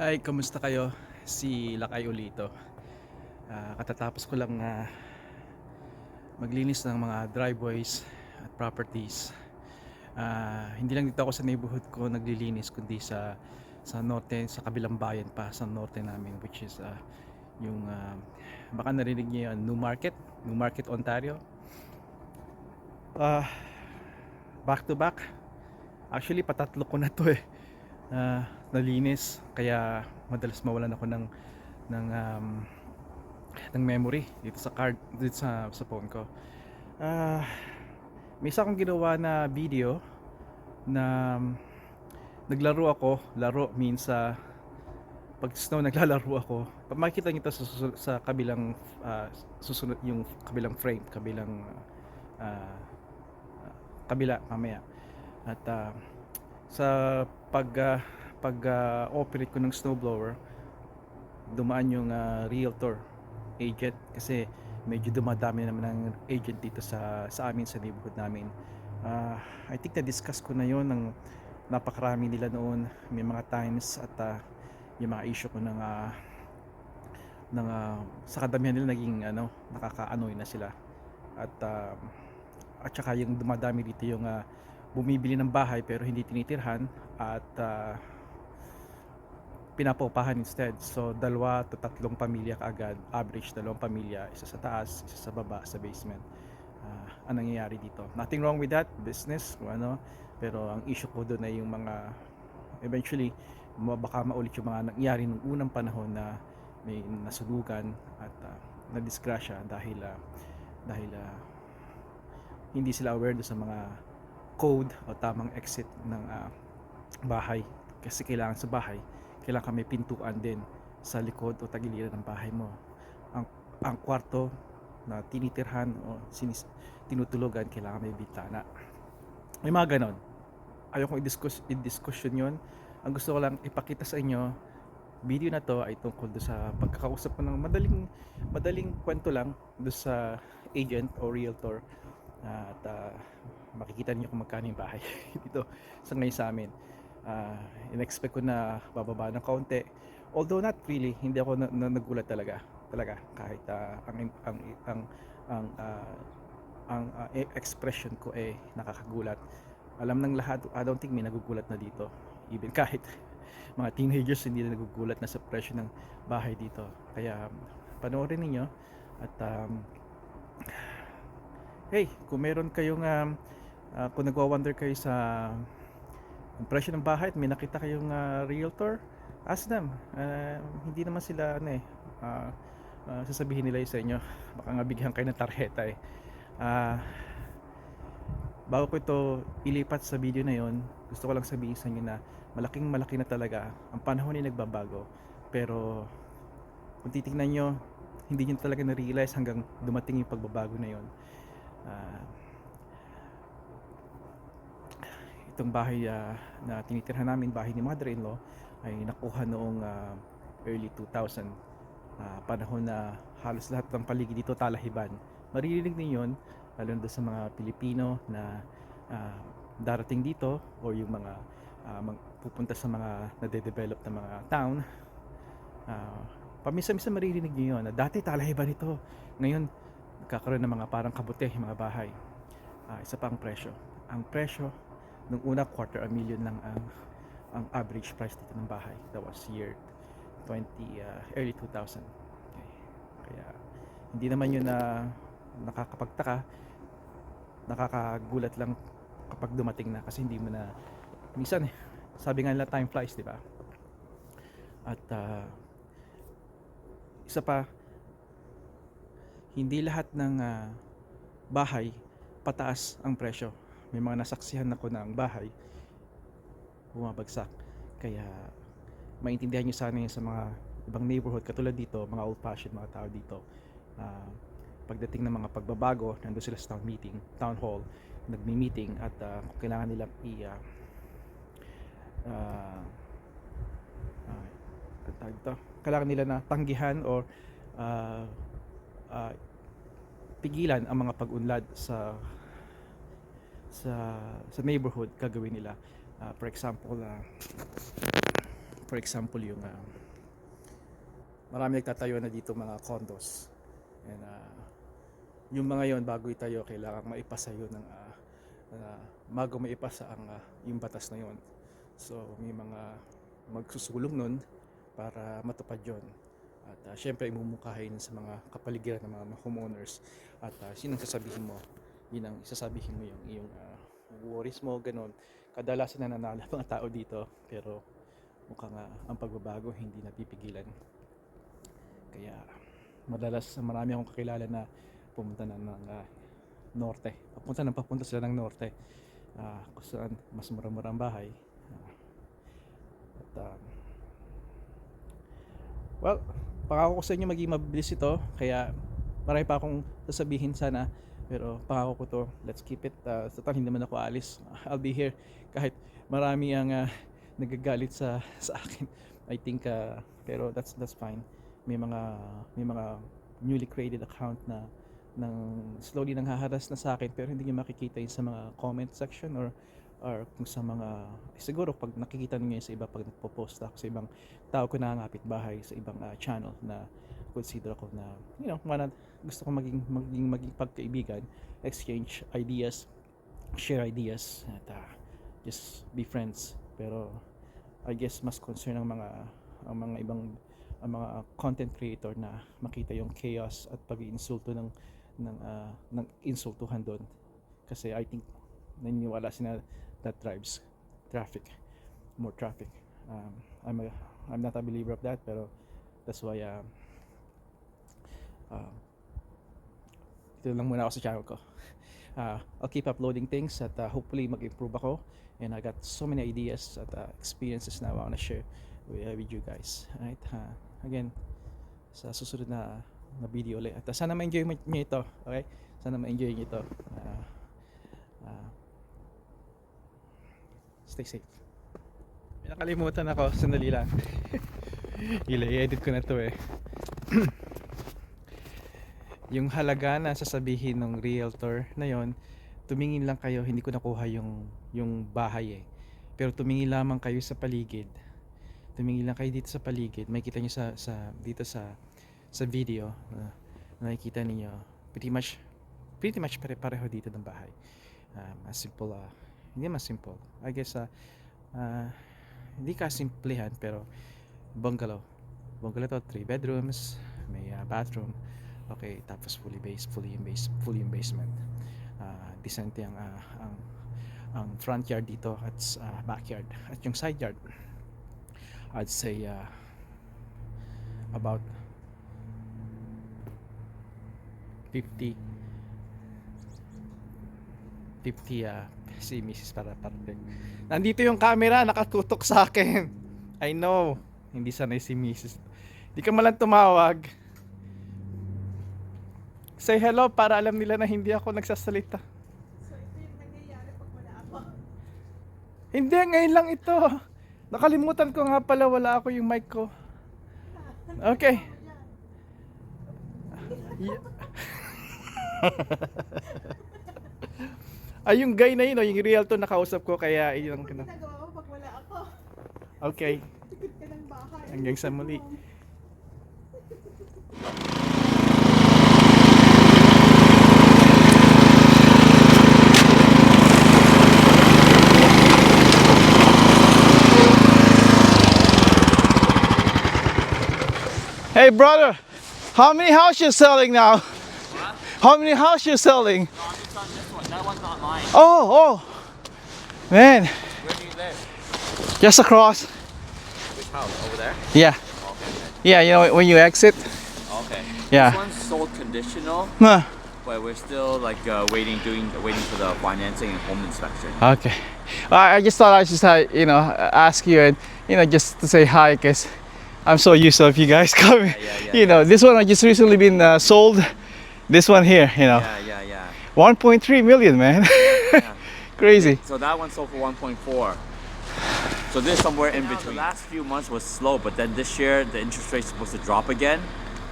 Hi, kumusta kayo? Si Lakay Ulito. Ah, katatapos ko lang na maglinis ng mga driveways at properties. Ah, hindi lang dito ako sa neighborhood ko naglilinis kundi sa sa norte, sa kabilang bayan pa sa norte namin which is ah, yung ah, baka narinig niyo yun, New Market, New Market, Ontario. Ah, back to back. Actually, patatlo ko na to eh. Ah, nalinis kaya madalas mawalan ako ng ng um, ng memory dito sa card dito sa sa phone ko. Ah, may isa akong ginawa na video na um, naglaro ako. Laro means sa pag snow naglalaro ako. Pag makikita niyo sa, sa kabilang ah, susunod yung kabilang frame, kabilang ah, kabila mamaya. At ah, sa pag ah, pag ah, ko ng snowblower dumaan yung ah, realtor agent kasi medyo dumadami naman ng agent dito sa sa amin sa neighborhood namin. Ah, I think na discuss ko na yon ng napakarami nila noon. May mga times at ah, yung mga issue ko ng ah, ng ah, sa kadamihan nila naging ano nakakaanoy na sila. At ah, at saka yung dumadami dito yung ah, bumibili ng bahay pero hindi tinitirhan at ah, pinapaupahan instead. So dalawa to tatlong pamilya kaagad, average dalawang pamilya, isa sa taas, isa sa baba, sa basement. Ah, ang nangyayari dito. Nothing wrong with that, business, kung ano. Pero ang issue ko doon ay yung mga eventually baka maulit yung mga nangyari nung unang panahon na may nasunugan at uh, nadisgrasya dahil ah, dahil ah, hindi sila aware doon sa mga code o tamang exit ng ah, bahay kasi kailangan sa bahay kailangan ka may pintuan din sa likod o tagiliran ng bahay mo. Ang ang kwarto na tinitirhan o sinis, tinutulugan kailangan may bintana. May mga ganon. Ayoko i-discuss i-discussion yon ang gusto ko lang ipakita sa inyo video na to ay tungkol do sa pagkakausap ko ng madaling madaling kwento lang do sa agent o realtor. At ah, makikita niyo kung magkano yung bahay dito sa ngayon sa amin uh, in-expect ko na bababa ng kaunti. Although not really hindi ako na, na- nagulat talaga talaga kahit ah, ang ang ang ang ah, ang ah, e- expression ko eh nakakagulat. Alam ng lahat I don't think may nagugulat na dito. Even kahit mga teenagers hindi na nagugulat na sa presyo ng bahay dito. Kaya panoorin ninyo at um, hey kung meron kayong um, ah, kung nagwa-wonder kayo sa ang presyo ng bahay at may nakita kayong ah, realtor? Ask them. Ah, hindi naman sila ano eh ah, ah, sasabihin nila sa inyo. Baka nga bigyan kayo ng tarjeta eh. Ah, bago ko ito ilipat sa video na yon gusto ko lang sabihin sa inyo na malaking malaki na talaga ang panahon ay nagbabago. Pero kung titingnan nyo hindi nyo talaga na-realize hanggang dumating yung pagbabago na yon Ah, itong bahay ah, na tinitirhan namin, bahay ni mother-in-law, ay nakuha noong ah, early 2000. Ah, panahon na halos lahat ng paligid dito talahiban. Maririnig din yun, lalo na sa mga Pilipino na ah, darating dito or yung mga mag- pupunta sa mga nade-develop na mga town. Ah, paminsan-minsan maririnig nyo yun na dati talahiban ito. Ngayon, nagkakaroon ng mga parang kabute, yung mga bahay. Ah, isa pa ang presyo. Ang presyo nung una quarter a million lang ang ang average price dito ng bahay. That was year 20 uh, early 2000. Okay. Kaya hindi naman yun na nakakapagtaka. Nakakagulat lang kapag dumating na kasi hindi mo na minsan eh, sabi nga nila time flies, di ba? At ah, isa pa hindi lahat ng ah, bahay pataas ang presyo. May mga nasaksihan ako na ang bahay bumabagsak. Kaya maintindihan nyo sana yun sa mga ibang neighborhood katulad dito, mga old fashioned mga tao dito. Ah, pagdating ng mga pagbabago, nandun sila sa town meeting, town hall, nagmi-meeting at ah, kung kailangan nilang i ah, ang tawag dito? kailangan nila na tanggihan or ah, ah, pigilan ang mga pag-unlad sa sa sa neighborhood gagawin nila. Ah, for example ah, for example yung ah, marami nagtatayo na dito mga condos. And ah, yung mga yon bago itayo kailangan maipasa yun ng ah, ah, bago maipasa ang ah, yung batas na yon so may mga magsusulong nun para matupad yon at ah, syempre imumukahin sa mga kapaligiran ng mga homeowners. At uh, sinong sasabihin mo yun ang sasabihin mo yung yung ah, worries mo ganun. Kadalasan nananalo ang mga tao dito pero mukhang ah, ang pagbabago hindi napipigilan. Kaya madalas marami akong kakilala na pumunta na ng ah, norte. Papunta ng papunta sila ng norte ah, kung saan mas mura-mura ang bahay. Ah, at ah, well pangako ko sa inyo maging mabilis ito. Kaya marami pa akong sasabihin sana pero pangako ko to let's keep it. Uh, total hindi naman ako alis I'll be here kahit marami ang ah, nagagalit sa sa akin. I think ah, pero that's that's fine. May mga may mga newly created account na ng slowly nang haharas na sa akin pero hindi niyo makikita yun sa mga comment section or or kung sa mga eh, siguro pag nakikita niyo sa iba pag nagpo-post ako sa ibang tao ko nakangapit bahay sa ibang ah, channel na consider ako na you know wanna, gusto ko maging maging maging pagkaibigan exchange ideas share ideas at ah, just be friends. Pero I guess mas concern ang mga ang mga ibang ang mga content creator na makita yung chaos at pag-iinsulto ng ng ah, ng insultuhan doon. Kasi I think naniniwala sila that drives traffic more traffic. Um, I'm a, I'm not a believer of that pero that's why um, uh, ito lang muna ako sa channel ko. Uh, I'll keep uploading things at uh, hopefully mag-improve ako. And I got so many ideas at uh, experiences na I want to share with, uh, with you guys. Alright uh, again sa susunod na na video ulit. At uh, sana ma-enjoy nyo ito okay? Sana ma-enjoy nyo ito. Uh, uh, stay safe. May nakalimutan ako. Sandali lang. I-edit ko na to eh yung halaga na sasabihin ng realtor na yon tumingin lang kayo hindi ko nakuha yung yung bahay eh. Pero tumingin lamang kayo sa paligid. Tumingin lang kayo dito sa paligid. May kita nyo sa, sa dito sa sa video na nakikita niyo pretty much pretty much pare-pareho dito ng bahay. Um, as simple ah, hindi mas simple. I guess ah, ah, hindi ka simplihan pero bungalow. Bungalow to 3 bedrooms may ah, bathroom okay tapos fully base fully in base fully in basement Ah, decent ang ah, ang ang front yard dito at ah, backyard at yung side yard I'd say ah, about 50 50 ah si Mrs. para parte nandito yung camera nakatutok sa akin I know hindi sanay si Mrs. Hindi ka malang tumawag say hello para alam nila na hindi ako nagsasalita So ito yung nangyayari pag wala ako. hindi ngayon lang ito nakalimutan ko nga pala wala ako yung mic ko okay Ay, yung guy na yun, oh, yung realtor na kausap ko, kaya yun ang Ano ginagawa mo pag wala ako? Okay, Tikit ka ng bahay. hanggang sa muli. Hey brother, how many houses you selling now? How many houses you selling? No, I'm just on this one. That one's not mine. Oh, oh, man, Where do you live? just across. Which house? Over there? Yeah, yeah, you know when you exit. Okay. Yeah. This one's sold conditional, Huh. but we're still like uh, waiting, doing, waiting for the financing and home inspection. Okay. I I just thought I just uh, you know ask you and you know just to say hi because I'm so used to if you guys coming. yeah, yeah, you know this one I just recently been uh, sold. This one here, you know, Yeah, yeah, yeah. 1.3 million, man. Yeah. Crazy. So that one sold for 1.4. So this is somewhere in between. The last few months was slow, but then this year the interest rate's supposed to drop again.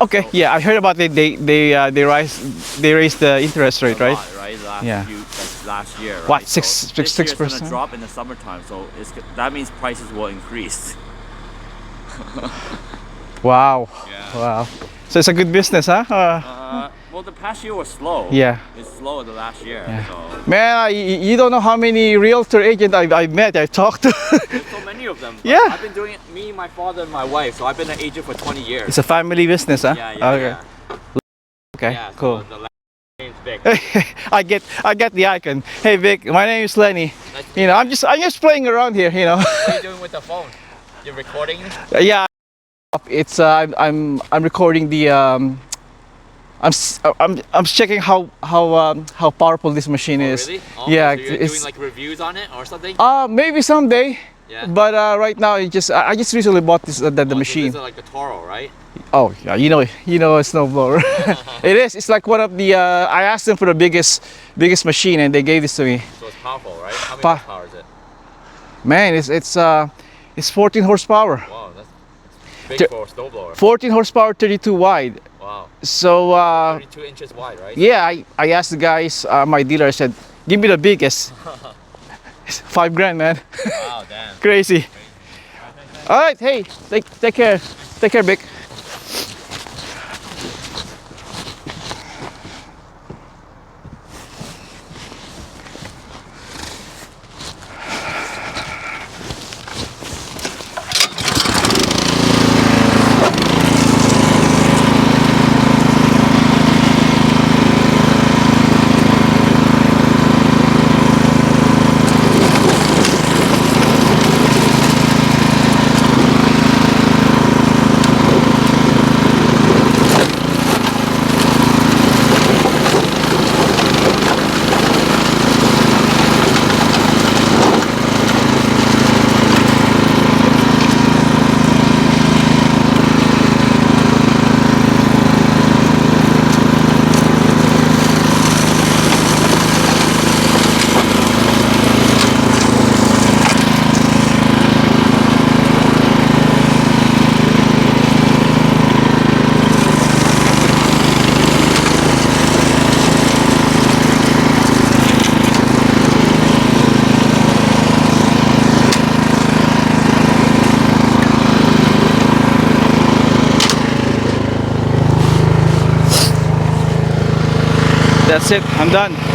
Okay. Yeah, I heard about it. They they uh, they rise they raised the interest rate, A right? lot, right? Last Yeah. few, like last year. Right? What, So six- this six gonna percent? drop in the summertime, so it's, that means prices will increase. Wow. Yeah. Wow. So it's a good business, huh? Uh, Uh, well, the past year was slow. yeah. It's slow the last year. Yeah. So Man, I, you don't know how many realtor agent I've, I've met, I've talked to. there's so many of them. but Yeah. I've been doing it. Me, my father, and my wife. So I've been an agent for 20 years. it's a family business, huh? yeah, yeah, okay. yeah. Okay. Yeah, so cool. The last name's Vic. I get I get the icon. Hey Vic, my name is Lenny. Nice to You know, I'm just I'm just playing around here, you know. What are you doing with the phone? You're recording? yeah. It's uh, I'm I'm I'm recording the um I'm s- I'm I'm checking how how um, how powerful this machine Oh, is. really? Oh, Yeah, So you're doing like reviews on it or something? Uh maybe someday. yeah. But uh, right now, it just I just recently bought this uh, the, the Oh, so machine. Is like a Toro, right? Oh yeah, you know you know a snowblower. it is. It's like one of the. Uh, I asked them for the biggest biggest machine, and they gave this to me. So it's powerful, right? How Pa- horsepower is it? Man, it's it's uh it's 14 horsepower. Wow, that's, that's big for a snowblower. 14 horsepower, 32 wide. Wow. So uh, 32 inches wide, right? yeah, I, I asked the guys, uh, my dealer, I said, give me the biggest. It's Five grand, man. Wow, damn. Crazy. All right, hey, take take care, take care, Vic. That's it. I'm done.